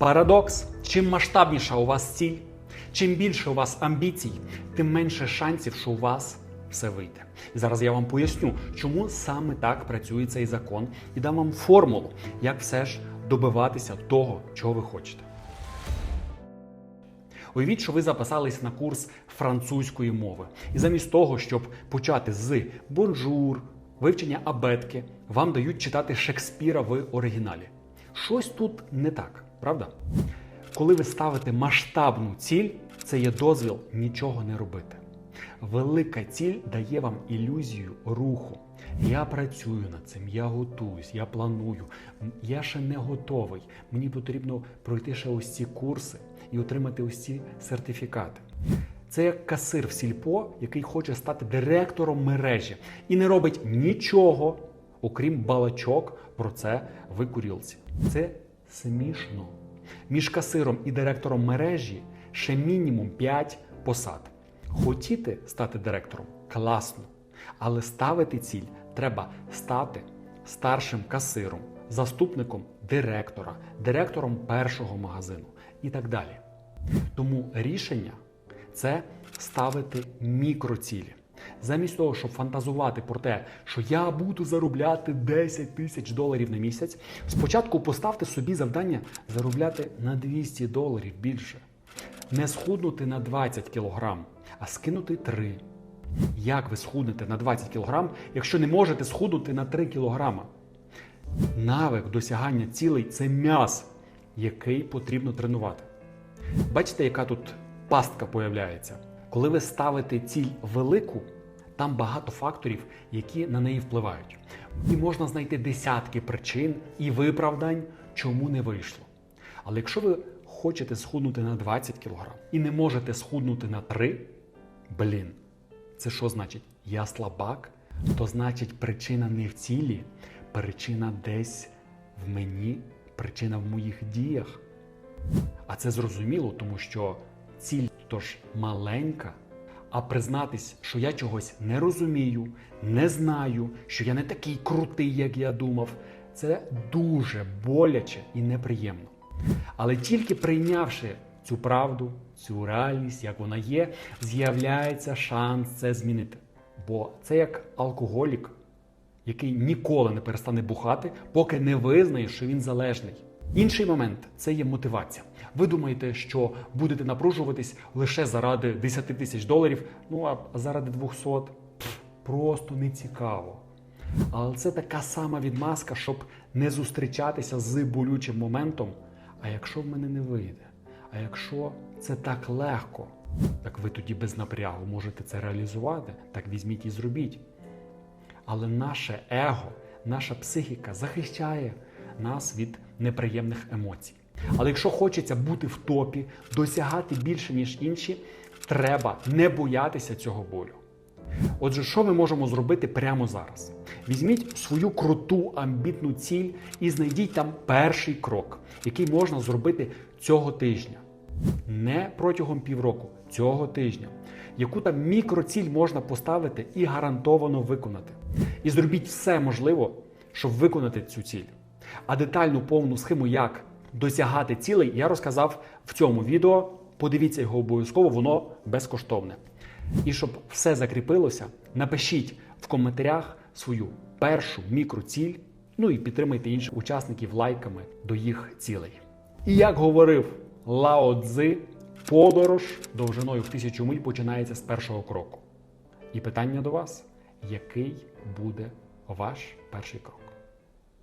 Парадокс: чим масштабніша у вас ціль, чим більше у вас амбіцій, тим менше шансів, що у вас все вийде. І зараз я вам поясню, чому саме так працює цей закон, і дам вам формулу, як все ж добиватися того, чого ви хочете. Уявіть, що ви записались на курс французької мови, і замість того, щоб почати з бонжур, вивчення абетки, вам дають читати Шекспіра в оригіналі. Щось тут не так, правда? Коли ви ставите масштабну ціль, це є дозвіл нічого не робити. Велика ціль дає вам ілюзію руху. Я працюю над цим, я готуюсь, я планую. Я ще не готовий. Мені потрібно пройти ще ось ці курси і отримати ось ці сертифікати. Це як касир в сільпо, який хоче стати директором мережі і не робить нічого, окрім балачок про це в курілці. Це смішно. Між касиром і директором мережі ще мінімум 5 посад. Хотіти стати директором класно, але ставити ціль треба стати старшим касиром, заступником директора, директором першого магазину і так далі. Тому рішення це ставити мікроцілі. Замість того, щоб фантазувати про те, що я буду заробляти 10 тисяч доларів на місяць, спочатку поставте собі завдання заробляти на 200 доларів більше. Не схуднути на 20 кілограм, а скинути 3. Як ви схуднете на 20 кілограм, якщо не можете схуднути на 3 кілограма? Навик досягання цілей це м'яз, який потрібно тренувати. Бачите, яка тут пастка появляється? Коли ви ставите ціль велику, там багато факторів, які на неї впливають. І можна знайти десятки причин і виправдань, чому не вийшло. Але якщо ви хочете схуднути на 20 кг і не можете схуднути на 3, блін, це що значить? Я слабак? То значить, причина не в цілі, причина десь в мені, причина в моїх діях. А це зрозуміло, тому що ціль тож маленька, а признатись, що я чогось не розумію, не знаю, що я не такий крутий, як я думав, це дуже боляче і неприємно. Але тільки прийнявши цю правду, цю реальність, як вона є, з'являється шанс це змінити. Бо це як алкоголік, який ніколи не перестане бухати, поки не визнає, що він залежний. Інший момент це є мотивація. Ви думаєте, що будете напружуватись лише заради 10 тисяч доларів, ну а заради 200 Пф, просто не цікаво. Але це така сама відмазка, щоб не зустрічатися з болючим моментом. А якщо в мене не вийде? А якщо це так легко, так ви тоді без напрягу можете це реалізувати, так візьміть і зробіть. Але наше его, наша психіка захищає нас від неприємних емоцій. Але якщо хочеться бути в топі, досягати більше, ніж інші, треба не боятися цього болю. Отже, що ми можемо зробити прямо зараз? Візьміть свою круту амбітну ціль і знайдіть там перший крок, який можна зробити цього тижня. Не протягом півроку, цього тижня. Яку там мікроціль можна поставити і гарантовано виконати. І зробіть все можливе, щоб виконати цю ціль. А детальну повну схему, як досягати цілей, я розказав в цьому відео. Подивіться його обов'язково, воно безкоштовне. І щоб все закріпилося, напишіть в коментарях свою першу мікроціль, ну і підтримайте інших учасників лайками до їх цілей. І як говорив Лао Цзи, подорож довжиною в тисячу миль починається з першого кроку. І питання до вас: який буде ваш перший крок?